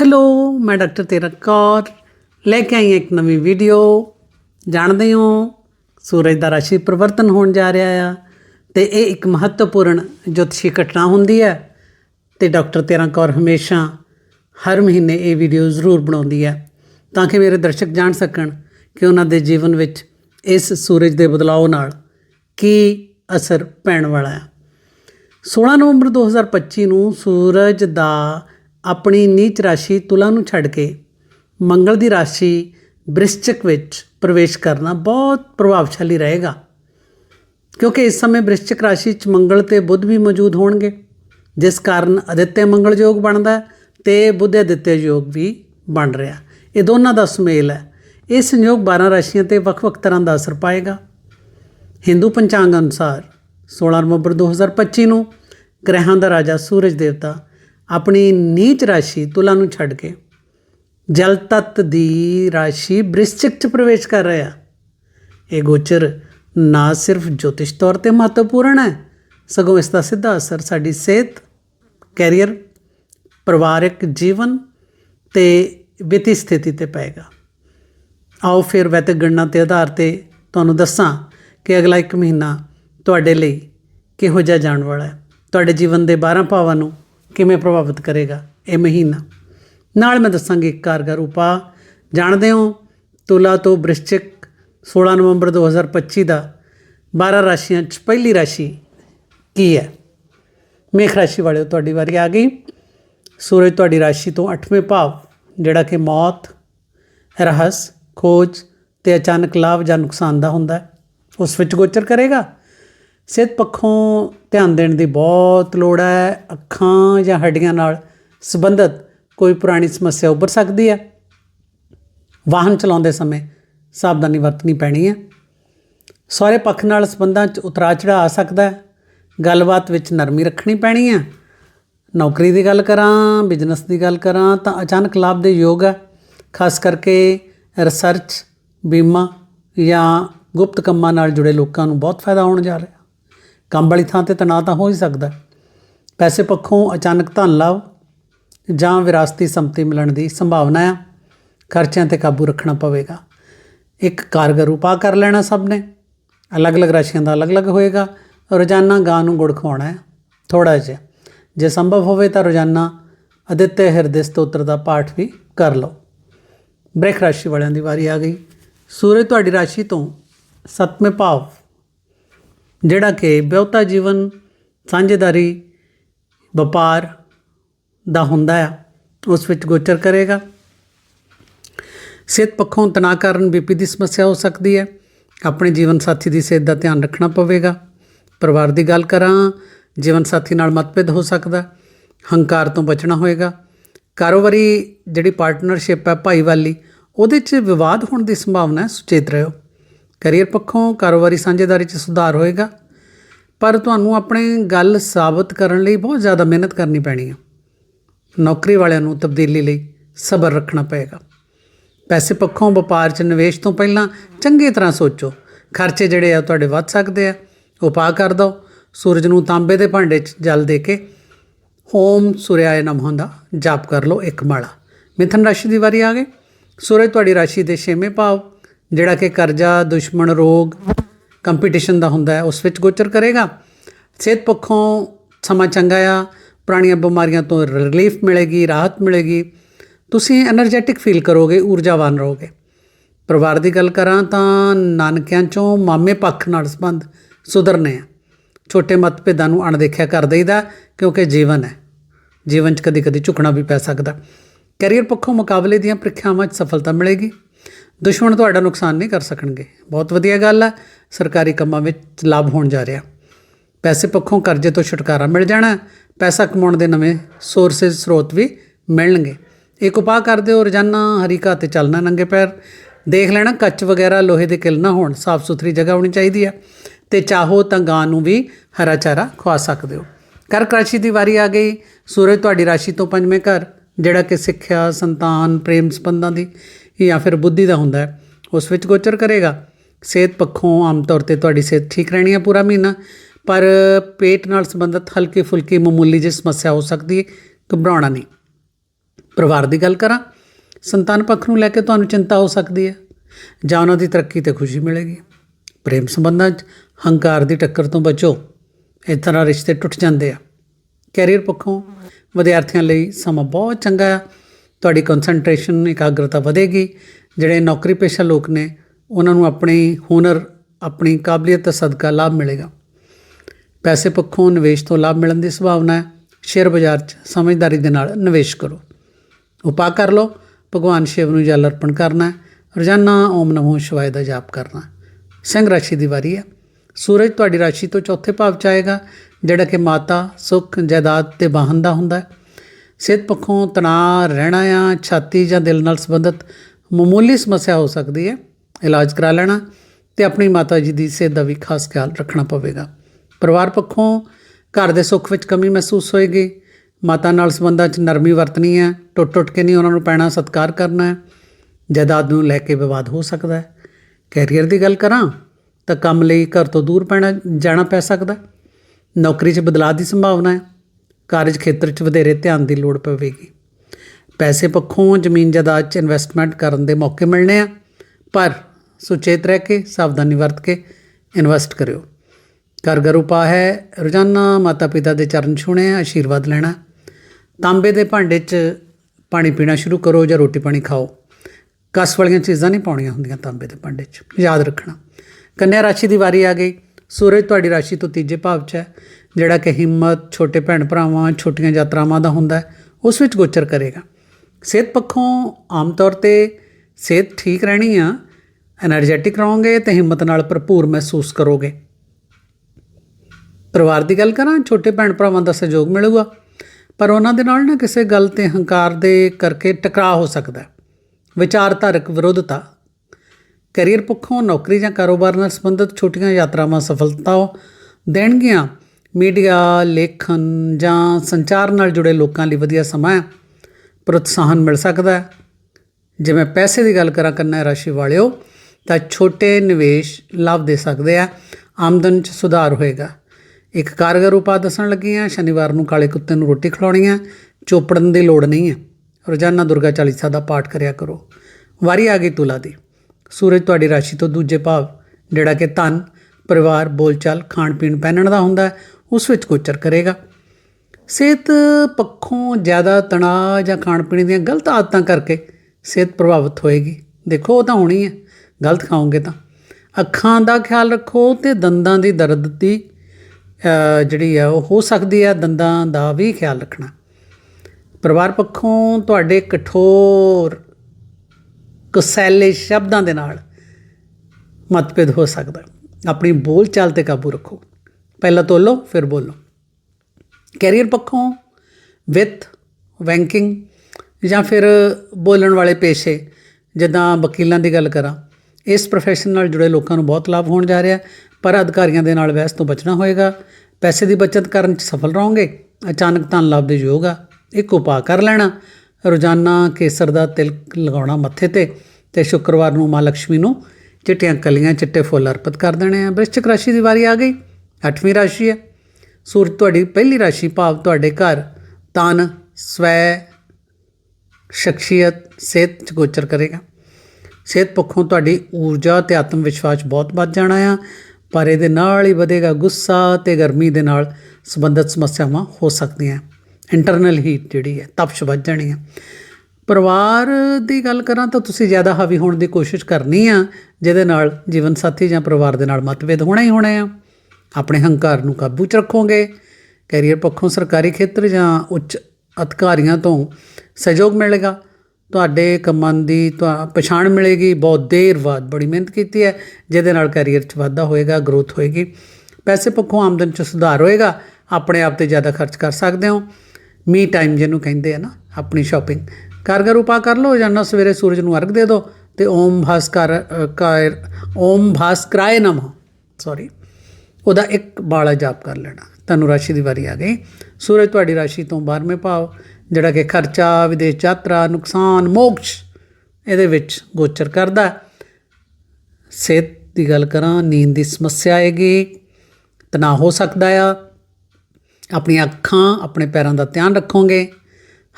Hello ਮੈਂ doctor ਤੇਰਕ Kaur. ਲੈ ਕੇ ਆਈ ਹਾਂ ਇੱਕ ਨਵੀਂ ਵੀਡੀਓ ਜਾਣਦੇ ਹੋ, ਸੂਰਜ ਦਾ ਰਾਸ਼ੀ ਪਰਿਵਰਤਨ ਹੋਣ ਜਾ ਰਿਹਾ ਆ ਤੇ ਇਹ ਇੱਕ ਮਹੱਤਵਪੂਰਨ ਜੋਤਸ਼ੀ ਘਟਨਾ ਹੁੰਦੀ ਹੈ ਤੇ ਡਾਕਟਰ ਤੇਰਕ ਕੌਰ ਹਮੇਸ਼ਾ ਹਰ ਮਹੀਨੇ ਇਹ ਵੀਡੀਓ ਜ਼ਰੂਰ ਬਣਾਉਂਦੀ ਹੈ ਤਾਂ ਕਿ ਮੇਰੇ ਦਰਸ਼ਕ ਜਾਣ ਸਕਣ ਕਿ ਉਹਨਾਂ ਦੇ ਜੀਵਨ ਵਿੱਚ ਇਸ ਸੂਰਜ ਦੇ ਬਦਲਾਅ ਨਾਲ ਕੀ ਅਸਰ ਪੈਣ ਵਾਲਾ ਹੈ। 16 ਨਵੰਬਰ 2025 ਨੂੰ ਸੂਰਜ ਦਾ ਆਪਣੀ ਨੀਚ ਰਾਸ਼ੀ ਤੁਲਾ ਨੂੰ ਛੱਡ ਕੇ ਮੰਗਲ ਦੀ ਰਾਸ਼ੀ ਬ੍ਰਿਸ਼ਚਿਕ ਵਿੱਚ ਪ੍ਰਵੇਸ਼ ਕਰਨਾ ਬਹੁਤ ਪ੍ਰਭਾਵਸ਼ਾਲੀ ਰਹੇਗਾ। ਕਿਉਂਕਿ ਇਸ ਸਮੇਂ ਬ੍ਰਿਸ਼ਚਿਕ ਰਾਸ਼ੀ 'ਚ ਮੰਗਲ ਤੇ ਬੁੱਧ ਵੀ ਮੌਜੂਦ ਹੋਣਗੇ। ਜਿਸ ਕਾਰਨ ਅਦਿੱਤਯ ਮੰਗਲ ਯੋਗ ਬਣਦਾ ਹੈ ਤੇ ਬੁੱਧ ਅਦਿੱਤਯ ਯੋਗ ਵੀ ਬਣ ਰਿਹਾ ਇਹ ਦੋਨਾਂ ਦਾ ਸੁਮੇਲ ਹੈ। ਇਹ ਸੰਯੋਗ 12 ਰਾਸ਼ੀਆਂ ਤੇ ਵੱਖ-ਵੱਖ ਤਰ੍ਹਾਂ ਦਾ ਅਸਰ ਪਾਏਗਾ। ਹਿੰਦੂ ਪੰਚਾਂਗ ਅਨੁਸਾਰ 16 ਨਵੰਬਰ 2025 ਨੂੰ ਗ੍ਰਹਿਾਂ ਦਾ ਰਾਜਾ ਸੂਰਜ ਦੇਵਤਾ ਆਪਣੀ ਨੀਚ ਰਾਸ਼ੀ ਤੁਲਾ ਨੂੰ ਛੱਡ ਕੇ ਜਲ ਤੱਤ ਦੀ ਰਾਸ਼ੀ ਬ੍ਰਿਸ਼ਚਿਕ ਚ ਪ੍ਰਵੇਸ਼ ਕਰ ਰਿਹਾ ਇਹ ਗੋਚਰ ਨਾ ਸਿਰਫ ਜੋਤਿਸ਼ ਤੌਰ ਤੇ ਮਹੱਤਵਪੂਰਨ ਹੈ, ਸਗੋਂ ਇਸ ਦਾ ਸਿੱਧਾ ਅਸਰ ਸਾਡੀ ਸਿਹਤ, ਕੈਰੀਅਰ, ਪਰਿਵਾਰਕ ਜੀਵਨ ਤੇ ਵਿੱਤੀ ਸਥਿਤੀ ਤੇ ਪਏਗਾ। ਆਓ ਫਿਰ ਵੈਤਿਕ ਗਣਨਾ ਦੇ ਆਧਾਰ ਤੇ ਤੁਹਾਨੂੰ ਦੱਸਾਂ ਕਿ ਅਗਲਾ 1 ਮਹੀਨਾ ਤੁਹਾਡੇ ਲਈ ਕਿਹੋ ਜਿਹਾ ਜਾਣ ਵਾਲਾ ਹੈ। ਤੁਹਾਡੇ ਜੀਵਨ ਦੇ 12 ਭਾਵਾਂ ਨੂੰ ਕਿਵੇਂ ਪ੍ਰਭਾਵਿਤ ਕਰੇਗਾ ਇਹ ਮਹੀਨਾ? ਨਾਲ ਮੈਂ ਦੱਸਾਂਗੀ ਇੱਕ ਕਾਰਗਰ ਉਪਾਅ। ਜਾਣਦੇ ਹੋ, ਤੁਲਾ ਤੋਂ ਬ੍ਰਿਸ਼ਚਿਕ 16 ਨਵੰਬਰ 2025 ਦਾ 12 ਰਾਸ਼ੀਆਂ 'ਚ ਪਹਿਲੀ ਰਾਸ਼ੀ ਕੀ ਹੈ? ਮੇਖ ਰਾਸ਼ੀ ਵਾਲਿਓ, ਤੁਹਾਡੀ ਵਾਰੀ ਆ ਗਈ। ਸੂਰਜ ਤੁਹਾਡੀ ਰਾਸ਼ੀ ਤੋਂ 8ਵੇਂ ਭਾਵ, ਜਿਹੜਾ ਕਿ ਮੌਤ, ਰਹੱਸ, ਖੋਜ ਤੇ ਅਚਾਨਕ ਲਾਭ ਜਾਂ ਨੁਕਸਾਨ ਦਾ ਹੁੰਦਾ ਉਸ ਵਿੱਚ ਗੋਚਰ ਕਰੇਗਾ। ਸਿਹਤ ਪੱਖੋਂ ਧਿਆਨ ਦੇਣ ਦੀ ਬਹੁਤ ਲੋੜ ਹੈ। ਅੱਖਾਂ ਜਾਂ ਹੱਡੀਆਂ ਨਾਲ ਸੰਬੰਧਿਤ ਕੋਈ ਪੁਰਾਣੀ ਸਮੱਸਿਆ ਉੱਭਰ ਸਕਦੀ ਹੈ। ਵਾਹਨ ਚਲਾਉਂਦੇ ਸਮੇਂ ਸਾਵਧਾਨੀ ਵਰਤਣੀ ਪੈਣੀ ਹੈ। ਸਾਰੇ ਪੱਖ ਨਾਲ ਸੰਬੰਧਾਂ 'ਚ ਉਤਰਾਅ ਚੜ੍ਹਾਅ ਆ ਸਕਦਾ ਹੈ। ਗੱਲਬਾਤ ਵਿੱਚ ਨਰਮੀ ਰੱਖਣੀ ਪੈਣੀ ਹੈ। ਨੌਕਰੀ ਦੀ ਗੱਲ ਕਰਾਂ, ਬਿਜ਼ਨਸ ਦੀ ਗੱਲ ਕਰਾਂ ਤਾਂ ਅਚਾਨਕ ਲਾਭ ਦੇ ਯੋਗ ਹੈ। ਖਾਸ ਕਰਕੇ ਰਿਸਰਚ, ਬੀਮਾ ਜਾਂ ਗੁਪਤ ਕੰਮਾਂ ਨਾਲ ਜੁੜੇ ਲੋਕਾਂ ਨੂੰ ਬਹੁਤ ਫਾਇਦਾ ਹੋਣ ਜਾ ਰਿਹਾ ਕੰਮ ਵਾਲੀ ਥਾਂ ਤੇ ਤਣਾਅ ਤਾਂ ਹੋ ਹੀ ਸਕਦਾ। ਪੈਸੇ ਪੱਖੋਂ ਅਚਾਨਕ ਧਨ ਲਾਭ ਜਾਂ ਵਿਰਾਸਤੀ ਸੰਪਤੀ ਮਿਲਣ ਦੀ ਸੰਭਾਵਨਾ ਆ। ਖਰਚਿਆਂ ਤੇ ਕਾਬੂ ਰੱਖਣਾ ਪਵੇਗਾ। ਇੱਕ ਕਾਰਗਰ ਉਪਾਅ ਕਰ ਲੈਣਾ ਸਭ ਨੇ। ਅਲੱਗ-ਅਲੱਗ ਰਾਸ਼ੀਆਂ ਦਾ ਅਲੱਗ-ਅਲੱਗ ਹੋਏਗਾ। ਰੋਜ਼ਾਨਾ ਗਾਂ ਨੂੰ ਗੁੜ ਖਵਾਉਣਾ ਹੈ। ਥੋੜਾ ਜਿਹਾ। ਜੇ ਸੰਭਵ ਹੋਵੇ ਤਾਂ ਰੋਜ਼ਾਨਾ ਅਦਿੱਤਯ ਹਿਰਦੇ ਸਤੋਤਰ ਦਾ ਪਾਠ ਵੀ ਕਰ ਲਓ। ਬ੍ਰੇਕ ਰਾਸ਼ੀ ਵਾਲਿਆਂ ਦੀ ਵਾਰੀ ਆ ਗਈ। ਸੂਰਜ ਤੁਹਾਡੀ ਰਾਸ਼ੀ ਤੋਂ ਸੱਤਵੇਂ ਭਾਵ ਜਿਹੜਾ ਕਿ ਵਿਆਹਤਾ ਜੀਵਨ, ਸਾਂਝੇਦਾਰੀ, ਵਪਾਰ ਦਾ ਹੁੰਦਾ ਆ, ਉਸ ਵਿੱਚ ਗੋਚਰ ਕਰੇਗਾ। ਸਿਹਤ ਪੱਖੋਂ ਤਣਾਅ ਕਾਰਨ ਬੀਪੀ ਦੀ ਸਮੱਸਿਆ ਹੋ ਸਕਦੀ ਹੈ। ਆਪਣੇ ਜੀਵਨ ਸਾਥੀ ਦੀ ਸਿਹਤ ਦਾ ਧਿਆਨ ਰੱਖਣਾ ਪਵੇਗਾ। ਪਰਿਵਾਰ ਦੀ ਗੱਲ ਕਰਾਂ, ਜੀਵਨ ਸਾਥੀ ਨਾਲ ਮਤਭੇਦ ਹੋ ਸਕਦਾ, ਹੰਕਾਰ ਤੋਂ ਬਚਣਾ ਹੋਏਗਾ। ਕਾਰੋਬਾਰੀ ਜਿਹੜੀ ਪਾਰਟਨਰਸ਼ਿਪ ਹੈ, ਭਾਈਵਾਲੀ, ਉਹਦੇ 'ਚ ਵਿਵਾਦ ਹੋਣ ਦੀ ਸੰਭਾਵਨਾ ਹੈ। ਸੁਚੇਤ ਰਹੋ। ਕੈਰੀਅਰ ਪੱਖੋਂ ਕਾਰੋਬਾਰੀ ਸਾਂਝੇਦਾਰੀ 'ਚ ਸੁਧਾਰ ਹੋਏਗਾ, ਪਰ ਤੁਹਾਨੂੰ ਆਪਣੇ ਗੱਲ ਸਾਬਤ ਕਰਨ ਲਈ ਬਹੁਤ ਜ਼ਿਆਦਾ ਮਿਹਨਤ ਕਰਨੀ ਪੈਣੀ ਹੈ ਨੌਕਰੀ ਵਾਲਿਆਂ ਨੂੰ ਤਬਦੀਲੀ ਲਈ ਸਬਰ ਰੱਖਣਾ ਪਏਗਾ। ਪੈਸੇ ਪੱਖੋਂ ਵਪਾਰ 'ਚ ਨਿਵੇਸ਼ ਤੋਂ ਪਹਿਲਾਂ ਚੰਗੀ ਤਰ੍ਹਾਂ ਸੋਚੋ। ਖਰਚੇ ਜਿਹੜੇ ਆ ਤੁਹਾਡੇ ਵੱਧ ਸਕਦੇ ਆ ਉਪਾਅ ਕਰ ਦਿਓ। ਸੂਰਜ ਨੂੰ ਤਾਂਬੇ ਦੇ ਭਾਂਡੇ 'ਚ ਜਲ ਦੇ ਕੇ ਓਮ ਸੂਰਿਆਏ ਨਮः ਹੁੰਦਾ, ਜਾਪ ਕਰ ਲਓ ਇੱਕ ਮਾਲਾ। ਮਿਥਨ ਰਾਸ਼ੀ ਦੀ ਵਾਰੀ ਆ ਗਈ। ਸੂਰਜ ਤੁਹਾਡੀ ਰਾਸ਼ੀ ਦੇ ਛੇਵੇਂ ਭਾਵ ਜਿਹੜਾ ਕਿ ਕਰਜ਼ਾ, ਦੁਸ਼ਮਣ, ਰੋਗ ਕੰਪੀਟੀਸ਼ਨ ਦਾ ਹੁੰਦਾ ਹੈ, ਉਸ ਵਿੱਚ ਗੋਚਰ ਕਰੇਗਾ। ਸਿਹਤ ਪੱਖੋਂ ਸਮਾਂ ਚੰਗਾ ਆ, ਪੁਰਾਣੀਆਂ ਬਿਮਾਰੀਆਂ ਤੋਂ ਰਿਲੀਫ ਮਿਲੇਗੀ, ਰਾਹਤ ਮਿਲੇਗੀ। ਤੁਸੀਂ એનર્ਜੈਟਿਕ ਫੀਲ ਕਰੋਗੇ, ਊਰਜਾਵਾਨ ਰਹੋਗੇ। ਪਰਿਵਾਰ ਦੀ ਗੱਲ ਕਰਾਂ ਤਾਂ ਨਾਨਕਿਆਂ ਚੋਂ ਮਾਮੇ ਪੱਖ ਨਾਲ ਸੰਬੰਧ ਸੁਧਰਨੇ ਆ। ਛੋਟੇ ਮਤਭੇਦਾਂ ਨੂੰ ਅਣਦੇਖਿਆ ਕਰ ਦਈਦਾ ਕਿਉਂਕਿ ਜੀਵਨ ਹੈ। ਜੀਵਨ 'ਚ ਕਦੇ-ਕਦੇ ਝੁਕਣਾ ਵੀ ਪੈ ਸਕਦਾ। ਕੈਰੀਅਰ ਪੱਖੋਂ ਮੁਕਾਬਲੇ ਦੀਆਂ ਪ੍ਰੀਖਿਆਵਾਂ 'ਚ ਸਫਲਤਾ ਮਿਲੇਗੀ। ਦੁਸ਼ਮਣ ਤੁਹਾਡਾ ਨੁਕਸਾਨ ਨਹੀਂ ਕਰ ਸਕਣਗੇ। ਬਹੁਤ ਵਧੀਆ ਗੱਲ ਆ। ਸਰਕਾਰੀ ਕੰਮਾਂ ਵਿੱਚ ਲਾਭ ਹੋਣ ਜਾ ਰਿਹਾ। ਪੈਸੇ ਪੱਖੋਂ ਕਰਜ਼ੇ ਤੋਂ ਛੁਟਕਾਰਾ ਮਿਲ ਜਾਣਾ। ਪੈਸਾ ਕਮਾਉਣ ਦੇ ਨਵੇਂ ਸੋਰਸਸ ਸਰੋਤ ਵੀ ਮਿਲਣਗੇ। ਇੱਕ ਉਪਾਅ ਕਰਦੇ ਹੋ ਰੋਜ਼ਾਨਾ ਹਰੀ ਘਾਹ ਤੇ ਚੱਲਣਾ ਨੰਗੇ ਪੈਰ। ਦੇਖ ਲੈਣਾ, ਕੱਚ ਵਗੈਰਾ, ਲੋਹੇ ਦੇ ਕਿਲ ਨਾ ਹੋਣ। ਸਾਫ਼ ਸੁਥਰੀ ਜਗ੍ਹਾ ਹੋਣੀ ਚਾਹੀਦੀ ਹੈ ਤੇ ਚਾਹੋ ਤਾਂ ਗਾਂ ਨੂੰ ਵੀ ਹਰਾ ਚਾਰਾ ਖਵਾ ਸਕਦੇ ਹੋ। ਕਰਕ ਰਾਸ਼ੀ ਦੀ ਵਾਰੀ ਆ ਗਈ। ਸੂਰਜ ਤੁਹਾਡੀ ਰਾਸ਼ੀ ਤੋਂ ਪੰਜਵੇਂ ਘਰ, ਜਿਹੜਾ ਕਿ ਸਿੱਖਿਆ, ਸੰਤਾਨ, ਪ੍ਰੇਮ ਸੰਬੰਧਾਂ ਦੀ ਜਾਂ ਫਿਰ ਬੁੱਧੀ ਦਾ ਹੁੰਦਾ ਹੈ, ਉਸ ਵਿੱਚ ਗੋਚਰ ਕਰੇਗਾ। ਸਿਹਤ ਪੱਖੋਂ ਆਮ ਤੌਰ ਤੇ ਤੁਹਾਡੀ ਸਿਹਤ ਠੀਕ ਰਹਿਣੀ ਹੈ ਪੂਰਾ ਮਹੀਨਾ, ਪਰ ਪੇਟ ਨਾਲ ਸੰਬੰਧਿਤ ਹਲਕੀ ਫੁਲਕੀ ਮਾਮੂਲੀ ਜਿਹੀ ਸਮੱਸਿਆ ਹੋ ਸਕਦੀ ਹੈ, ਘਬਰਾਉਣਾ ਨਹੀਂ। ਪਰਿਵਾਰ ਦੀ ਗੱਲ ਕਰਾਂ, ਸੰਤਾਨ ਪੱਖ ਨੂੰ ਲੈ ਕੇ ਤੁਹਾਨੂੰ ਚਿੰਤਾ ਹੋ ਸਕਦੀ ਹੈ, ਜਾਂ ਉਹਨਾਂ ਦੀ ਤਰੱਕੀ ਤੇ ਖੁਸ਼ੀ ਮਿਲੇਗੀ। ਪ੍ਰੇਮ ਸੰਬੰਧਾਂ 'ਚ ਹੰਕਾਰ ਦੀ ਟੱਕਰ ਤੋਂ ਬਚੋ, ਇਸ ਤਰ੍ਹਾਂ ਰਿਸ਼ਤੇ ਟੁੱਟ ਜਾਂਦੇ ਆ। ਕੈਰੀਅਰ ਪੱਖੋਂ ਵਿਦਿਆਰਥੀਆਂ ਲਈ ਸਮਾਂ ਬਹੁਤ ਚੰਗਾ ਆ ਤੁਹਾਡੀ ਕਨਸੈਂਟਰੇਸ਼ਨ ਇਕਾਗਰਤਾ ਵਧੇਗੀ। ਜਿਹੜੇ ਨੌਕਰੀ ਪੇਸ਼ਾ ਲੋਕ ਨੇ, ਉਹਨਾਂ ਨੂੰ ਆਪਣੀ ਹੁਨਰ, ਆਪਣੀ ਕਾਬਲੀਅਤ ਦਾ ਸਦਕਾ ਲਾਭ ਮਿਲੇਗਾ। ਪੈਸੇ ਪੱਖੋਂ ਨਿਵੇਸ਼ ਤੋਂ ਲਾਭ ਮਿਲਣ ਦੀ ਸੰਭਾਵਨਾ ਹੈ। ਸ਼ੇਅਰ ਬਾਜ਼ਾਰ 'ਚ ਸਮਝਦਾਰੀ ਦੇ ਨਾਲ ਨਿਵੇਸ਼ ਕਰੋ। ਉਪਾਅ ਕਰ ਲਓ। ਭਗਵਾਨ ਸ਼ਿਵ ਨੂੰ ਜਲ ਅਰਪਣ ਕਰਨਾ ਰੋਜ਼ਾਨਾ ਓਮ ਨਮੋ ਸ਼ਿਵਾਏ ਦਾ ਜਾਪ ਕਰਨਾ ਸਿੰਘ ਰਾਸ਼ੀ ਦੀ ਵਾਰੀ ਹੈ। ਸੂਰਜ ਤੁਹਾਡੀ ਰਾਸ਼ੀ ਤੋਂ ਚੌਥੇ ਭਾਵ ਚ ਆਏਗਾ, ਜਿਹੜਾ ਕਿ ਮਾਤਾ, ਸੁੱਖ ਜਾਇਦਾਦ ਤੇ ਵਾਹਨ ਦਾ ਹੁੰਦਾ ਹੈ। ਸਿਹਤ ਪੱਖੋਂ ਤਣਾਅ, ਰਹਿਣਾ ਆ ਛਾਤੀ ਜਾਂ ਦਿਲ ਨਾਲ ਸੰਬੰਧਿਤ ਮਾਮੂਲੀ ਸਮੱਸਿਆ ਹੋ ਸਕਦੀ ਹੈ, ਇਲਾਜ ਕਰਾ ਲੈਣਾ ਤੇ ਆਪਣੀ ਮਾਤਾ ਜੀ ਦੀ ਸਿਹਤ ਦਾ ਵੀ ਖਾਸ ਖਿਆਲ ਰੱਖਣਾ ਪਵੇਗਾ। ਪਰਿਵਾਰ ਪੱਖੋਂ ਘਰ ਦੇ ਸੁੱਖ ਵਿੱਚ ਕਮੀ ਮਹਿਸੂਸ ਹੋਏਗੀ। ਮਾਤਾ ਨਾਲ ਸੰਬੰਧਾਂ 'ਚ ਨਰਮੀ ਵਰਤਣੀ ਹੈ ਟੁੱਟ ਟੁੱਟ ਕੇ ਨਹੀਂ ਉਹਨਾਂ ਨੂੰ ਪੈਣਾ ਸਤਿਕਾਰ ਕਰਨਾ ਹੈ, ਜਾਇਦਾਦ ਨੂੰ ਲੈ ਕੇ ਵਿਵਾਦ ਹੋ ਸਕਦਾ ਹੈ। ਕੈਰੀਅਰ ਦੀ ਗੱਲ ਕਰਾਂ ਤਾਂ ਕੰਮ ਲਈ ਘਰ ਤੋਂ ਦੂਰ ਪੈਣਾ, ਜਾਣਾ ਪੈ ਸਕਦਾ ਨੌਕਰੀ 'ਚ ਬਦਲਾਅ ਦੀ ਸੰਭਾਵਨਾ ਹੈ। ਕਾਰਜ ਖੇਤਰ 'ਚ ਵਧੇਰੇ ਧਿਆਨ ਦੀ ਲੋੜ ਪਵੇਗੀ। ਪੈਸੇ ਪੱਖੋਂ ਜ਼ਮੀਨ ਜਾਇਦਾਦ 'ਚ ਇਨਵੈਸਟਮੈਂਟ ਕਰਨ ਦੇ ਮੌਕੇ ਮਿਲਣੇ ਆ, ਪਰ ਸੁਚੇਤ ਰਹਿ ਕੇ, ਸਾਵਧਾਨੀ ਵਰਤ ਕੇ ਇਨਵੈਸਟ ਕਰਿਓ। ਕਾਰਗਰ ਉਪਾਅ ਹੈ, ਰੋਜ਼ਾਨਾ ਮਾਤਾ ਪਿਤਾ ਦੇ ਚਰਨ ਛੂਣੇ ਆਸ਼ੀਰਵਾਦ ਲੈਣਾ। ਤਾਂਬੇ ਦੇ ਭਾਂਡੇ 'ਚ ਪਾਣੀ ਪੀਣਾ ਸ਼ੁਰੂ ਕਰੋ ਜਾਂ ਰੋਟੀ ਪਾਣੀ ਖਾਓ। ਕਸ ਵਾਲੀਆਂ ਚੀਜ਼ਾਂ ਨਹੀਂ ਪਾਉਣੀਆਂ ਹੁੰਦੀਆਂ ਤਾਂਬੇ ਦੇ ਭਾਂਡੇ 'ਚ, ਯਾਦ ਰੱਖਣਾ। ਕੰਨਿਆ ਰਾਸ਼ੀ ਦੀ ਵਾਰੀ ਆ ਗਈ। ਸੂਰਜ ਤੁਹਾਡੀ ਰਾਸ਼ੀ ਤੋਂ ਤੀਜੇ ਭਾਵ 'ਚ ਹੈ। ਜਿਹੜਾ ਕਿ ਹਿੰਮਤ, ਛੋਟੇ ਭੈਣ ਭਰਾਵਾਂ, ਛੋਟੀਆਂ ਯਾਤਰਾਵਾਂ ਦਾ ਹੁੰਦਾ ਉਸ ਵਿੱਚ ਗੋਚਰ ਕਰੇਗਾ। ਸਿਹਤ ਪੱਖੋਂ ਆਮ ਤੌਰ ਤੇ ਸਿਹਤ ਠੀਕ ਰਹਿਣੀ ਆ એનર્ਜੈਟਿਕ ਰਹੋਗੇ ਤੇ ਹਿੰਮਤ ਨਾਲ ਭਰਪੂਰ ਮਹਿਸੂਸ ਕਰੋਗੇ। ਪਰਿਵਾਰ ਦੀ ਗੱਲ ਕਰਾਂ, ਛੋਟੇ ਭੈਣ ਭਰਾਵਾਂ ਦਾ ਸਹਿਯੋਗ ਮਿਲੇਗਾ, ਪਰ ਉਹਨਾਂ ਦੇ ਨਾਲ ਨਾ ਕਿਸੇ ਗੱਲ ਤੇ ਹੰਕਾਰ ਦੇ ਕਰਕੇ ਟਕਰਾਅ ਹੋ ਸਕਦਾ ਹੈ। ਵਿਚਾਰਧਾਰਕ ਵਿਰੋਧਤਾ। ਕੈਰੀਅਰ ਪੱਖੋਂ ਨੌਕਰੀ ਜਾਂ ਕਾਰੋਬਾਰ ਨਾਲ ਸੰਬੰਧਿਤ ਛੋਟੀਆਂ ਯਾਤਰਾਵਾਂ ਸਫਲਤਾ ਦੇਣਗੀਆਂ ਮੀਡੀਆ, ਲੇਖਨ ਜਾਂ ਸੰਚਾਰ ਨਾਲ ਜੁੜੇ ਲੋਕਾਂ ਲਈ ਵਧੀਆ ਸਮਾਂ ਹੈ। ਪ੍ਰੋਤਸਾਹਨ ਮਿਲ ਸਕਦਾ ਹੈ। ਜੇ ਮੈਂ ਪੈਸੇ ਦੀ ਗੱਲ ਕਰਾਂ ਕੰਨਾ ਰਾਸ਼ੀ ਵਾਲਿਓ, ਤਾਂ ਛੋਟੇ ਨਿਵੇਸ਼ ਲਾਭ ਦੇ ਸਕਦੇ ਆ। ਆਮਦਨ 'ਚ ਸੁਧਾਰ ਹੋਏਗਾ। ਇੱਕ ਕਾਰਗਰ ਉਪਾਅ ਦੱਸਣ ਲੱਗੀ ਆ ਸ਼ਨੀਵਾਰ ਨੂੰ ਕਾਲੇ ਕੁੱਤੇ ਨੂੰ ਰੋਟੀ ਖਿਲਾਉਣੀ ਆ ਚੋਪੜਨ ਦੀ ਲੋੜ ਨਹੀਂ ਹੈ। ਰੋਜ਼ਾਨਾ ਦੁਰਗਾ ਚਾਲੀਸਾ ਦਾ ਪਾਠ ਕਰਿਆ ਕਰੋ। ਵਾਰੀ ਆ ਗਈ ਤੁਲਾ ਦੀ। ਸੂਰਜ ਤੁਹਾਡੀ ਰਾਸ਼ੀ ਤੋਂ ਦੂਜੇ ਭਾਵ, ਜਿਹੜਾ ਕਿ ਧਨ, ਪਰਿਵਾਰ, ਬੋਲਚਾਲ ਖਾਣ ਪੀਣ ਪਹਿਨਣ ਦਾ ਹੁੰਦਾ ਉਸ ਵਿੱਚ ਗੋਚਰ ਕਰੇਗਾ ਸਿਹਤ ਪੱਖੋਂ ਜ਼ਿਆਦਾ ਤਣਾਅ ਜਾਂ ਖਾਣ ਪੀਣ ਦੀਆਂ ਗਲਤ ਆਦਤਾਂ ਕਰਕੇ ਸਿਹਤ ਪ੍ਰਭਾਵਿਤ ਹੋਏਗੀ। ਦੇਖੋ, ਉਹ ਤਾਂ ਹੋਣੀ ਹੈ। ਗਲਤ ਖਾਓਗੇ ਤਾਂ। ਅੱਖਾਂ ਦਾ ਖਿਆਲ ਰੱਖੋ ਤੇ ਦੰਦਾਂ ਦੀ ਦਰਦ ਦੀ ਜਿਹੜੀ ਆ, ਉਹ ਹੋ ਸਕਦੀ ਹੈ ਦੰਦਾਂ ਦਾ ਵੀ ਖਿਆਲ ਰੱਖਣਾ। ਪਰਿਵਾਰ ਪੱਖੋਂ ਤੁਹਾਡੇ ਕਠੋਰ ਕਸੈਲੇ ਸ਼ਬਦਾਂ ਦੇ ਨਾਲ ਮਤਭੇਦ ਹੋ ਸਕਦਾ। ਆਪਣੀ ਬੋਲ ਚਾਲ ਤੇ ਕਾਬੂ ਰੱਖੋ। ਪਹਿਲਾਂ ਤੋਲੋ, ਫਿਰ ਬੋਲੋ। ਕੈਰੀਅਰ ਪੱਖੋਂ ਵਿੱਤ ਬੈਂਕਿੰਗ ਜਾਂ ਫਿਰ ਬੋਲਣ ਵਾਲੇ ਪੇਸ਼ੇ, ਜਿੱਦਾਂ ਵਕੀਲਾਂ ਦੀ ਗੱਲ ਕਰਾਂ, ਇਸ ਪ੍ਰੋਫੈਸ਼ਨ ਨਾਲ ਜੁੜੇ ਲੋਕਾਂ ਨੂੰ ਬਹੁਤ ਲਾਭ ਹੋਣ ਜਾ ਰਿਹਾ ਪਰ ਅਧਿਕਾਰੀਆਂ ਦੇ ਨਾਲ ਬਹਿਸ ਤੋਂ ਬਚਣਾ ਹੋਏਗਾ। ਪੈਸੇ ਦੀ ਬਚਤ ਕਰਨ 'ਚ ਸਫਲ ਰਹੋਗੇ, ਅਚਾਨਕ ਧਨ ਲਾਭ ਦੇ ਯੋਗ ਆ। ਇੱਕ ਉਪਾਅ ਕਰ ਲੈਣਾ, ਰੋਜ਼ਾਨਾ ਕੇਸਰ ਦਾ ਤਿਲਕ ਲਗਾਉਣਾ ਮੱਥੇ ਤੇ ਤੇ ਸ਼ੁੱਕਰਵਾਰ ਨੂੰ ਮਾਂ ਲక్ష్ਮੀ ਨੂੰ ਚਿੱਟੀਆਂ ਕਲੀਆਂ, ਚਿੱਟੇ ਫੁੱਲ ਅਰਪਿਤ ਕਰ ਦੇਣੇ ਆ। ਬ੍ਰਿਸ਼ਚਿਕ ਰਾਸ਼ੀ ਦੀ ਵਾਰੀ ਆ ਗਈ। 8ਵੀਂ ਰਾਸ਼ੀ ਹੈ। ਸੂਰਜ ਤੁਹਾਡੀ ਪਹਿਲੀ ਰਾਸ਼ੀ ਭਾਵ ਤੁਹਾਡੇ ਘਰ ਤਨ, ਸਵੈ, ਸ਼ਖਸੀਅਤ, ਸਿਹਤ ਚ ਗੋਚਰ ਕਰੇਗਾ। ਸਿਹਤ ਪੱਖੋਂ ਤੁਹਾਡੀ ਊਰਜਾ ਤੇ ਆਤਮ ਵਿਸ਼ਵਾਸ ਬਹੁਤ ਵੱਧ ਜਾਣਾ ਆ। ਪਰ ਇਹਦੇ ਨਾਲ ਹੀ ਵਧੇਗਾ ਗੁੱਸਾ ਤੇ ਗਰਮੀ ਦੇ ਨਾਲ ਸੰਬੰਧਿਤ ਸਮੱਸਿਆਵਾਂ ਹੋ ਸਕਦੀਆਂ। ਇੰਟਰਨਲ ਹੀਟ ਜਿਹੜੀ ਹੈ, ਤਪਸ਼ ਵੱਧ ਜਾਣੀ ਹੈ ਪਰਿਵਾਰ ਦੀ ਗੱਲ ਕਰਾਂ ਤਾਂ ਤੁਸੀਂ ਜ਼ਿਆਦਾ ਹਾਵੀ ਹੋਣ ਦੀ ਕੋਸ਼ਿਸ਼ ਕਰਨੀ ਆ, ਜਿਹਦੇ ਨਾਲ ਜੀਵਨ ਸਾਥੀ ਜਾਂ ਪਰਿਵਾਰ ਦੇ ਨਾਲ ਮਤਭੇਦ ਹੋਣਾ ਹੀ ਹੋਣਾ ਆ। ਆਪਣੇ ਹੰਕਾਰ ਨੂੰ ਕਾਬੂ 'ਚ ਰੱਖੋਗੇ ਕੈਰੀਅਰ ਪੱਖੋਂ ਸਰਕਾਰੀ ਖੇਤਰ ਜਾਂ ਉੱਚ ਅਧਿਕਾਰੀਆਂ ਤੋਂ ਸਹਿਯੋਗ ਮਿਲੇਗਾ। ਤੁਹਾਡੇ ਕੰਮਾਂ ਦੀ ਤੁਹਾ ਪਛਾਣ ਮਿਲੇਗੀ ਬਹੁਤ ਦੇਰ ਬਾਅਦ ਬੜੀ ਮਿਹਨਤ ਕੀਤੀ ਹੈ ਜਿਹਦੇ ਨਾਲ ਕੈਰੀਅਰ 'ਚ ਵਾਧਾ ਹੋਏਗਾ ਗਰੋਥ ਹੋਏਗੀ। ਪੈਸੇ ਪੱਖੋਂ ਆਮਦਨ 'ਚ ਸੁਧਾਰ ਹੋਏਗਾ ਆਪਣੇ ਆਪ ਤੇ ਜ਼ਿਆਦਾ ਖਰਚ ਕਰ ਸਕਦੇ ਹੋ। ਮੀ ਟਾਈਮ ਜਿਹਨੂੰ ਕਹਿੰਦੇ ਆ ਨਾ ਆਪਣੀ ਸ਼ਾਪਿੰਗ। ਕਾਰਗਰ ਉਪਾਅ ਕਰ ਲਓ ਜਾਂ ਨਾ ਸਵੇਰੇ ਸੂਰਜ ਨੂੰ ਅਰਗ ਦੇ ਦਿਓ ਤੇ ਓਮ ਭਾਸਕਰ ਅ, ਓਮ ਭਾਸਕਰਾਏ ਨਮः ਸੌਰੀ ਉਹਦਾ ਇੱਕ ਬਾਲਾ ਜਾਪ ਕਰ ਲੈਣਾ। ਤੁਹਾਨੂੰ ਰਾਸ਼ੀ ਦੀ ਵਾਰੀ ਆ ਗਈ। ਸੂਰਜ ਤੁਹਾਡੀ ਰਾਸ਼ੀ ਤੋਂ 12ਵੇਂ ਭਾਵ, ਜਿਹੜਾ ਕਿ ਖਰਚਾ, ਵਿਦੇਸ਼ ਯਾਤਰਾ, ਨੁਕਸਾਨ, ਮੋਕਸ਼, ਇਹਦੇ ਵਿੱਚ ਗੋਚਰ ਕਰਦਾ ਸਿਹਤ ਦੀ ਗੱਲ ਕਰਾਂ, ਨੀਂਦ ਦੀ ਸਮੱਸਿਆ ਆਏਗੀ, ਤਣਾਅ ਹੋ ਸਕਦਾ ਆ। ਆਪਣੀਆਂ ਅੱਖਾਂ, ਆਪਣੇ ਪੈਰਾਂ ਦਾ ਧਿਆਨ ਰੱਖੋਗੇ,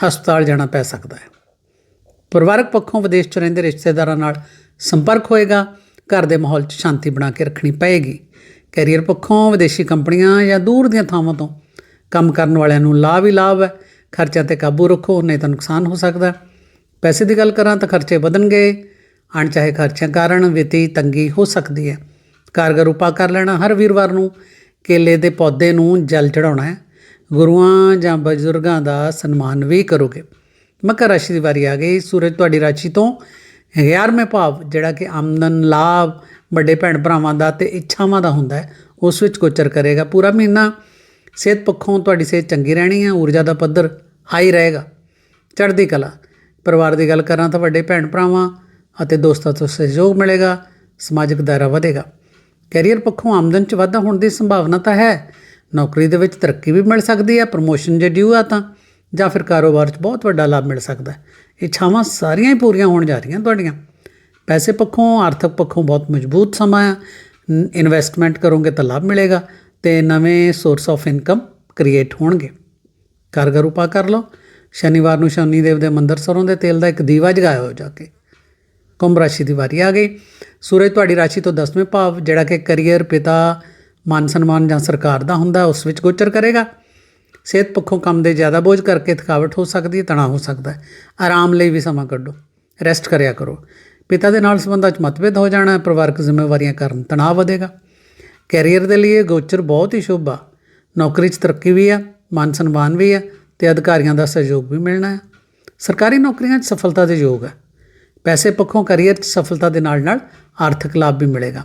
ਹਸਪਤਾਲ ਜਾਣਾ ਪੈ ਸਕਦਾ ਹੈ। ਪਰਿਵਾਰਕ ਪੱਖੋਂ ਵਿਦੇਸ਼ 'ਚ ਰਹਿੰਦੇ ਰਿਸ਼ਤੇਦਾਰਾਂ ਨਾਲ ਸੰਪਰਕ ਹੋਏਗਾ। ਘਰ ਦੇ ਮਾਹੌਲ 'ਚ ਸ਼ਾਂਤੀ ਬਣਾ ਕੇ ਰੱਖਣੀ ਪਏਗੀ। ਕੈਰੀਅਰ ਪੱਖੋਂ, ਵਿਦੇਸ਼ੀ ਕੰਪਨੀਆਂ ਜਾਂ ਦੂਰ ਦੀਆਂ ਥਾਵਾਂ ਤੋਂ ਕੰਮ ਕਰਨ ਵਾਲਿਆਂ ਨੂੰ ਲਾਭ ਹੀ ਲਾਭ ਹੈ। ਖਰਚਿਆਂ ਤੇ ਕਾਬੂ ਰੱਖੋ, ਨਹੀਂ ਤਾਂ ਨੁਕਸਾਨ ਹੋ ਸਕਦਾ ਪੈਸੇ ਦੀ ਗੱਲ ਕਰਾਂ ਤਾਂ ਖਰਚੇ ਵਧਣਗੇ। ਅਣਚਾਹੇ ਖਰਚਿਆਂ ਕਾਰਨ ਵਿੱਤੀ ਤੰਗੀ ਹੋ ਸਕਦੀ ਹੈ। ਕਾਰਗਰ ਉਪਾਅ ਕਰ ਲੈਣਾ, ਹਰ ਵੀਰਵਾਰ ਨੂੰ ਕੇਲੇ ਦੇ ਪੌਦੇ ਨੂੰ ਜਲ ਚੜਾਉਣਾ ਹੈ। ਗੁਰੂਆਂ ਜਾਂ ਬਜ਼ੁਰਗਾਂ ਦਾ ਸਨਮਾਨ ਵੀ ਕਰੋਗੇ। ਮਕਰ ਰਾਸ਼ੀ ਦੀ ਵਾਰੀ ਆ ਗਈ। ਸੂਰਜ ਤੁਹਾਡੀ ਰਾਸ਼ੀ ਤੋਂ 11ਵੇਂ ਭਾਵ, ਜਿਹੜਾ ਕਿ ਆਮਦਨ, ਲਾਭ ਵੱਡੇ ਭੈਣ ਭਰਾਵਾਂ ਦਾ ਤੇ ਇੱਛਾਵਾਂ ਦਾ ਹੁੰਦਾ ਹੈ, ਉਸ ਵਿੱਚ ਕੋਚਰ ਕਰੇਗਾ। ਪੂਰਾ ਮਹੀਨਾ ਸਿਹਤ ਪੱਖੋਂ ਤੁਹਾਡੀ ਸਿਹਤ ਚੰਗੀ ਰਹਿਣੀ ਹੈ, ਊਰਜਾ ਦਾ ਪੱਧਰ ਹਾਈ ਰਹੇਗਾ। ਚੜ੍ਹਦੀ ਕਲਾ। ਪਰਿਵਾਰ ਦੀ ਗੱਲ ਕਰਾਂ ਤਾਂ ਵੱਡੇ ਭੈਣ ਭਰਾਵਾਂ ਅਤੇ ਦੋਸਤਾਂ ਤੋਂ ਸਹਿਯੋਗ ਮਿਲੇਗਾ, ਸਮਾਜਿਕ ਦਾਇਰਾ ਵਧੇਗਾ। ਕੈਰੀਅਰ ਪੱਖੋਂ ਆਮਦਨ 'ਚ ਵਾਧਾ ਹੋਣ ਦੀ ਸੰਭਾਵਨਾ ਤਾਂ ਹੈ। ਨੌਕਰੀ ਦੇ ਵਿੱਚ ਤਰੱਕੀ ਵੀ ਮਿਲ ਸਕਦੀ ਹੈ ਪ੍ਰਮੋਸ਼ਨ ਜੇ ਡਿਊ ਆ ਤਾਂ, ਜਾਂ ਫਿਰ ਕਾਰੋਬਾਰ 'ਚ ਬਹੁਤ ਵੱਡਾ ਲਾਭ ਮਿਲ ਸਕਦਾ ਹੈ। ਇੱਛਾਵਾਂ ਸਾਰੀਆਂ ਹੀ ਪੂਰੀਆਂ ਹੋਣ ਜਾ ਰਹੀਆਂ ਤੁਹਾਡੀਆਂ। ਪੈਸੇ ਪੱਖੋਂ ਆਰਥਿਕ ਪੱਖੋਂ ਬਹੁਤ ਮਜ਼ਬੂਤ ਸਮਾਂ ਆ ਇਨਵੈਸਟਮੈਂਟ ਕਰੋਗੇ ਤਾਂ ਲਾਭ ਮਿਲੇਗਾ ਤੇ ਨਵੇਂ ਸੋਰਸ ਆਫ ਇਨਕਮ ਕ੍ਰੀਏਟ ਹੋਣਗੇ ਕਾਰਗਰ ਉਪਾਅ ਕਰ ਲਓ ਸ਼ਨੀਵਾਰ ਨੂੰ ਸ਼ਨੀ ਦੇਵ ਦੇ ਮੰਦਰ ਸਰੋਂ ਦੇ ਤੇਲ ਦਾ ਇੱਕ ਦੀਵਾ ਜਗਾਇਆ ਹੋ ਜਾ ਕੇ ਕੁੰਭ ਰਾਸ਼ੀ ਦੀ ਵਾਰੀ ਆ ਗਈ ਸੂਰਜ ਤੁਹਾਡੀ ਰਾਸ਼ੀ ਤੋਂ 10ਵੇਂ ਭਾਵ ਜਿਹੜਾ ਕਿ ਕੈਰੀਅਰ ਪਿਤਾ ਮਾਨ ਸਨਮਾਨ ਜਾਂ ਸਰਕਾਰ ਦਾ ਹੁੰਦਾ ਉਸ ਵਿੱਚ ਗੋਚਰ ਕਰੇਗਾ ਸਿਹਤ ਪੱਖੋਂ ਕੰਮ ਦੇ ਜ਼ਿਆਦਾ ਬੋਝ ਕਰਕੇ ਥਕਾਵਟ ਹੋ ਸਕਦੀ ਹੈ ਤਣਾਅ ਹੋ ਸਕਦਾ ਹੈ ਆਰਾਮ ਲਈ ਵੀ ਸਮਾਂ ਕੱਢੋ ਰੈਸਟ ਕਰਿਆ ਕਰੋ ਪਿਤਾ ਦੇ ਨਾਲ ਸੰਬੰਧਾਂ 'ਚ ਮਤਭੇਦ ਹੋ ਜਾਣਾ, ਪਰਿਵਾਰਕ ਜ਼ਿੰਮੇਵਾਰੀਆਂ ਕਾਰਨ ਤਣਾਅ ਵਧੇਗਾ। ਕੈਰੀਅਰ ਦੇ ਲਈ ਇਹ ਗੋਚਰ ਬਹੁਤ ਹੀ ਸ਼ੁਭ ਆ। ਨੌਕਰੀ 'ਚ ਤਰੱਕੀ ਵੀ ਆ, ਮਾਨ ਸਨਮਾਨ ਵੀ ਆ ਤੇ ਅਧਿਕਾਰੀਆਂ ਦਾ ਸਹਿਯੋਗ ਵੀ ਮਿਲਣਾ ਹੈ ਸਰਕਾਰੀ ਨੌਕਰੀਆਂ 'ਚ ਸਫਲਤਾ ਦੇ ਯੋਗ ਹੈ ਪੈਸੇ ਪੱਖੋਂ ਕੈਰੀਅਰ 'ਚ ਸਫਲਤਾ ਦੇ ਨਾਲ ਨਾਲ ਆਰਥਿਕ ਲਾਭ ਵੀ ਮਿਲੇਗਾ।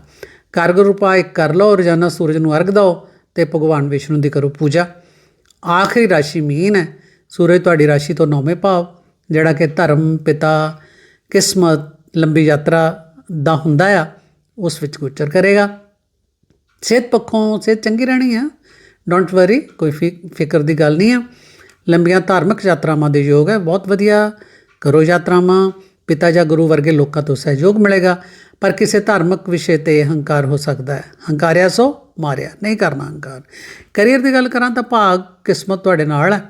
ਕਾਰਗਰ ਉਪਾਅ ਕਰ ਲਓ, ਰੋਜ਼ਾਨਾ ਸੂਰਜ ਨੂੰ ਅਰਗ ਦਿਓ ਤੇ ਭਗਵਾਨ ਵਿਸ਼ਨੂੰ ਦੀ ਕਰੋ ਪੂਜਾ। ਆਖਰੀ ਰਾਸ਼ੀ ਮੀਨ ਹੈ। ਸੂਰਜ ਤੁਹਾਡੀ ਰਾਸ਼ੀ ਤੋਂ ਨੌਵੇਂ ਭਾਵ, ਜਿਹੜਾ ਕਿ ਧਰਮ, ਪਿਤਾ, ਕਿਸਮਤ ਲੰਬੀ ਯਾਤਰਾ ਦਾ ਹੁੰਦਾ ਆ, ਉਸ ਵਿੱਚ ਗੋਚਰ ਕਰੇਗਾ। ਸਿਹਤ ਪੱਖੋਂ ਸਿਹਤ ਚੰਗੀ ਰਹਿਣੀ ਆ ਡੋਂਟ ਵਰੀ ਕੋਈ ਫਿ- ਫਿਕਰ ਦੀ ਗੱਲ ਨਹੀਂ ਆ। ਲੰਬੀਆਂ ਧਾਰਮਿਕ ਯਾਤਰਾਵਾਂ ਦੇ ਯੋਗ ਹੈ ਬਹੁਤ ਵਧੀਆ। ਕਰੋ ਯਾਤਰਾਵਾਂ, ਪਿਤਾ ਜਾਂ ਗੁਰੂ ਵਰਗੇ ਲੋਕਾਂ ਤੋਂ ਸਹਿਯੋਗ ਮਿਲੇਗਾ, ਪਰ ਕਿਸੇ ਧਾਰਮਿਕ ਵਿਸ਼ੇ ਤੇ ਹੰਕਾਰ ਹੋ ਸਕਦਾ ਹੈ। ਹੰਕਾਰਿਆ ਸੋ, ਮਾਰਿਆ, ਨਹੀਂ ਕਰਨਾ ਹੰਕਾਰ। ਕੈਰੀਅਰ ਦੀ ਗੱਲ ਕਰਾਂ ਤਾਂ ਭਾਗ, ਕਿਸਮਤ ਤੁਹਾਡੇ ਨਾਲ ਹੈ।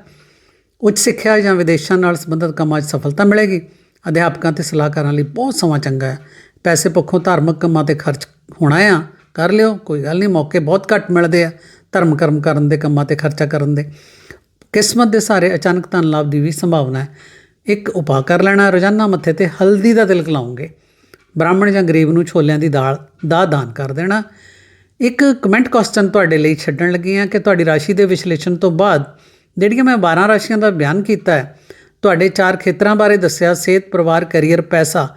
ਉੱਚ ਸਿੱਖਿਆ ਜਾਂ ਵਿਦੇਸ਼ਾਂ ਨਾਲ ਸੰਬੰਧਿਤ ਕੰਮਾਂ 'ਚ ਸਫਲਤਾ ਮਿਲੇਗੀ। ਅਧਿਆਪਕਾਂ ਤੇ ਸਲਾਹਕਾਰਾਂ ਲਈ ਬਹੁਤ ਸਮਾਂ ਚੰਗਾ ਹੈ। ਪੈਸੇ ਪੱਖੋਂ ਧਾਰਮਿਕ ਕੰਮਾਂ ਤੇ ਖਰਚ ਹੋਣਾ ਆ, ਕਰ ਲਿਓ, ਕੋਈ ਗੱਲ ਨਹੀਂ, ਮੌਕੇ ਬਹੁਤ ਘੱਟ ਮਿਲਦੇ ਆ ਧਰਮ ਕਰਮ ਕਰਨ ਦੇ, ਕੰਮਾਂ ਤੇ ਖਰਚਾ ਕਰਨ ਦੇ। ਕਿਸਮਤ ਦੇ ਸਾਰੇ ਅਚਾਨਕ ਧਨ ਲਾਭ ਦੀ ਵੀ ਸੰਭਾਵਨਾ ਹੈ। ਇੱਕ ਉਪਾਅ ਕਰ ਲੈਣਾ, ਰੋਜ਼ਾਨਾ ਮੱਥੇ ਤੇ ਹਲਦੀ ਦਾ ਤਿਲਕ ਲਾਉਂਗੇ ਬ੍ਰਾਹਮਣ ਜਾਂ ਗਰੀਬ ਨੂੰ ਛੋਲਿਆਂ ਦੀ ਦਾਲ ਦਾ ਦਾਨ ਕਰ ਦੇਣਾ। ਇੱਕ ਕਮੈਂਟ ਕੁਐਸਚਨ ਤੁਹਾਡੇ ਲਈ ਛੱਡਣ ਲੱਗੀ ਹਾਂ ਕਿ ਤੁਹਾਡੀ ਰਾਸ਼ੀ ਦੇ ਵਿਸ਼ਲੇਸ਼ਣ ਤੋਂ ਬਾਅਦ ਜਿਹੜੀਆਂ ਮੈਂ 12 ਰਾਸ਼ੀਆਂ ਦਾ ਬਿਆਨ ਕੀਤਾ ਹੈ ਤੁਹਾਡੇ ਚਾਰ ਖੇਤਰਾਂ ਬਾਰੇ ਦੱਸਿਆ, ਸਿਹਤ, ਪਰਿਵਾਰ, ਕੈਰੀਅਰ, ਪੈਸਾ।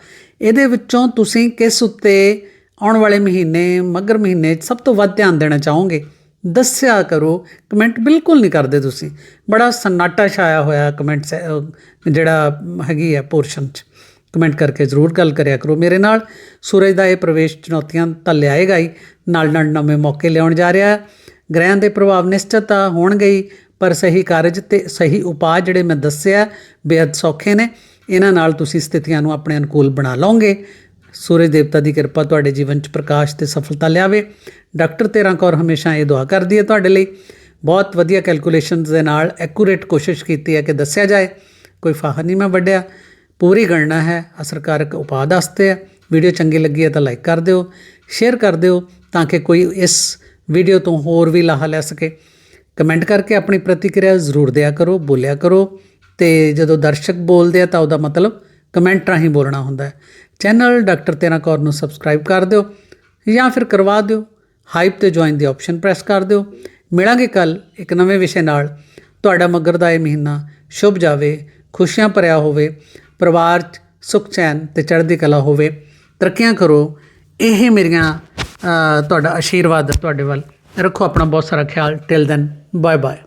ਇਹਦੇ ਵਿੱਚੋਂ ਤੁਸੀਂ ਕਿਸ ਉੱਤੇ ਆਉਣ ਵਾਲੇ ਮਹੀਨੇ, ਮਗਰ ਮਹੀਨੇ 'ਚ ਸਭ ਤੋਂ ਵੱਧ ਧਿਆਨ ਦੇਣਾ ਚਾਹੋਗੇ? ਦੱਸਿਆ ਕਰੋ। ਕਮੈਂਟ ਬਿਲਕੁਲ ਨਹੀਂ ਕਰਦੇ ਤੁਸੀਂ। ਬੜਾ ਸਨਾਟਾ ਛਾਇਆ ਹੋਇਆ ਕਮੈਂਟ ਜਿਹੜਾ ਹੈਗੀ ਹੈ ਪੋਰਸ਼ਨ 'ਚ। ਕਮੈਂਟ ਕਰਕੇ ਜ਼ਰੂਰ ਗੱਲ ਕਰਿਆ ਕਰੋ। ਮੇਰੇ ਨਾਲ ਸੂਰਜ ਦਾ ਇਹ ਪ੍ਰਵੇਸ਼ ਚੁਣੌਤੀਆਂ ਤਾਂ ਲਿਆਏਗਾ ਹੀ। ਨਾਲ ਨਾਲ ਨਵੇਂ ਮੌਕੇ ਲਿਆਉਣ ਜਾ ਰਿਹਾ। ਹੈ ਗ੍ਰਹਿਆਂ ਦੇ ਪ੍ਰਭਾਵ ਨਿਸ਼ਚਿਤ ਤਾਂ ਹੋਣਗੇ ਪਰ ਸਹੀ ਕਾਰਜ ਤੇ ਸਹੀ ਉਪਾਅ ਜਿਹੜੇ ਮੈਂ ਦੱਸਿਆ ਬੇਅਦ ਸੌਖੇ ਨੇ, ਇਹਨਾਂ ਨਾਲ ਤੁਸੀਂ ਸਥਿਤੀਆਂ ਨੂੰ ਆਪਣੇ ਅਨੁਕੂਲ ਬਣਾ ਲਓਗੇ। ਸੂਰਜ ਦੇਵਤਾ ਦੀ ਕਿਰਪਾ ਤੁਹਾਡੇ ਜੀਵਨ 'ਚ ਪ੍ਰਕਾਸ਼ ਤੇ ਸਫਲਤਾ ਲਿਆਵੇ। ਡਾਕਟਰ ਤੇਰਾ ਕੌਰ ਹਮੇਸ਼ਾ ਇਹ ਦੁਆ ਕਰਦੀ ਹੈ ਤੁਹਾਡੇ ਲਈ। ਬਹੁਤ ਵਧੀਆ ਕੈਲਕੂਲੇਸ਼ਨਸ ਦੇ ਨਾਲ ਐਕੂਰੇਟ ਕੋਸ਼ਿਸ਼ ਕੀਤੀ ਹੈ ਕਿ ਦੱਸਿਆ ਜਾਏ। ਕੋਈ ਫਾਹਾ ਨਹੀਂ ਮੈਂ ਵੱਡਿਆ ਪੂਰੀ ਗਣਨਾ ਹੈ, ਅਸਰਕਾਰਕ ਉਪਾਅ ਦੱਸਦੇ ਹੈ ਵੀਡੀਓ ਚੰਗੀ ਲੱਗੀ ਹੈ ਤਾਂ ਲਾਈਕ ਕਰ ਦਿਓ ਸ਼ੇਅਰ ਕਰ ਦਿਓ ਤਾਂ ਕਿ ਕੋਈ ਇਸ ਵੀਡੀਓ ਤੋਂ ਹੋਰ ਵੀ ਲਾਹਾ ਲੈ ਸਕੇ। ਕਮੈਂਟ ਕਰਕੇ ਆਪਣੀ ਪ੍ਰਤੀਕਿਰਿਆ ਜ਼ਰੂਰ ਦਿਆ ਕਰੋ, ਬੋਲਿਆ ਕਰੋ ਤੇ ਜਦੋਂ ਦਰਸ਼ਕ ਬੋਲਦੇ ਆ ਤਾਂ ਉਹਦਾ ਮਤਲਬ ਕਮੈਂਟ ਰਾਹੀਂ ਬੋਲਣਾ ਹੁੰਦਾ ਹੈ। ਚੈਨਲ ਡਾਕਟਰ ਤੇਰਾ ਕੌਰ ਨੂੰ ਸਬਸਕ੍ਰਾਈਬ ਕਰ ਦਿਓ ਜਾਂ ਫਿਰ ਕਰਵਾ ਦਿਓ। ਹਾਈਪ ਤੇ ਜੁਆਇਨ ਦੀ ਆਪਸ਼ਨ ਪ੍ਰੈਸ ਕਰ ਦਿਓ। ਮਿਲਾਂਗੇ ਕੱਲ ਇੱਕ ਨਵੇਂ ਵਿਸ਼ੇ ਨਾਲ। ਤੁਹਾਡਾ ਮਗਰ ਦਾ ਇਹ ਮਹੀਨਾ ਸ਼ੁਭ ਜਾਵੇ, ਖੁਸ਼ੀਆਂ ਭਰਿਆ ਹੋਵੇ, ਪਰਿਵਾਰ 'ਚ ਸੁਖ, ਚੈਨ ਤੇ ਚੜ੍ਹਦੀ ਕਲਾ ਹੋਵੇ। ਤਰੱਕੀਆਂ ਕਰੋ। ਇਹ ਮੇਰੀਆਂ ਤੁਹਾਡਾ ਆਸ਼ੀਰਵਾਦ ਹੈ ਤੁਹਾਡੇ ਵੱਲ। ਰੱਖੋ ਆਪਣਾ ਬਹੁਤ ਸਾਰਾ ਖਿਆਲ। Till then Bye bye.